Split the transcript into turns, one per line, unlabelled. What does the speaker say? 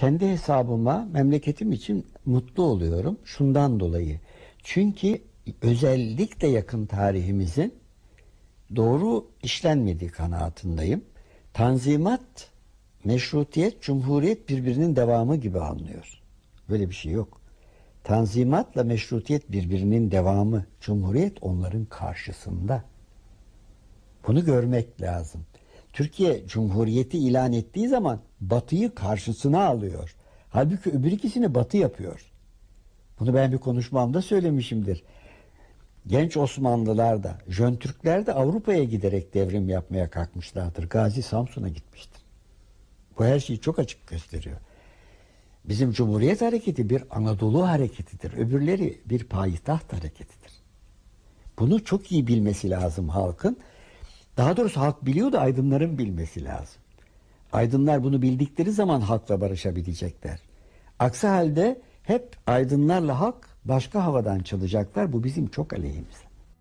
kendi hesabıma memleketim için mutlu oluyorum. Şundan dolayı. Çünkü özellikle yakın tarihimizin doğru işlenmediği kanaatindeyim. Tanzimat, meşrutiyet, cumhuriyet birbirinin devamı gibi anlıyor. Böyle bir şey yok. Tanzimatla meşrutiyet birbirinin devamı. Cumhuriyet onların karşısında. Bunu görmek lazım. Türkiye Cumhuriyeti ilan ettiği zaman Batı'yı karşısına alıyor. Halbuki öbür ikisini Batı yapıyor. Bunu ben bir konuşmamda söylemişimdir. Genç Osmanlılar da, Jön Türkler de Avrupa'ya giderek devrim yapmaya kalkmışlardır. Gazi Samsun'a gitmiştir. Bu her şeyi çok açık gösteriyor. Bizim Cumhuriyet Hareketi bir Anadolu hareketidir. Öbürleri bir payitaht hareketidir. Bunu çok iyi bilmesi lazım halkın. Daha doğrusu halk biliyor da aydınların bilmesi lazım. Aydınlar bunu bildikleri zaman halkla barışabilecekler. Aksi halde hep aydınlarla halk başka havadan çalacaklar. Bu bizim çok aleyhimize.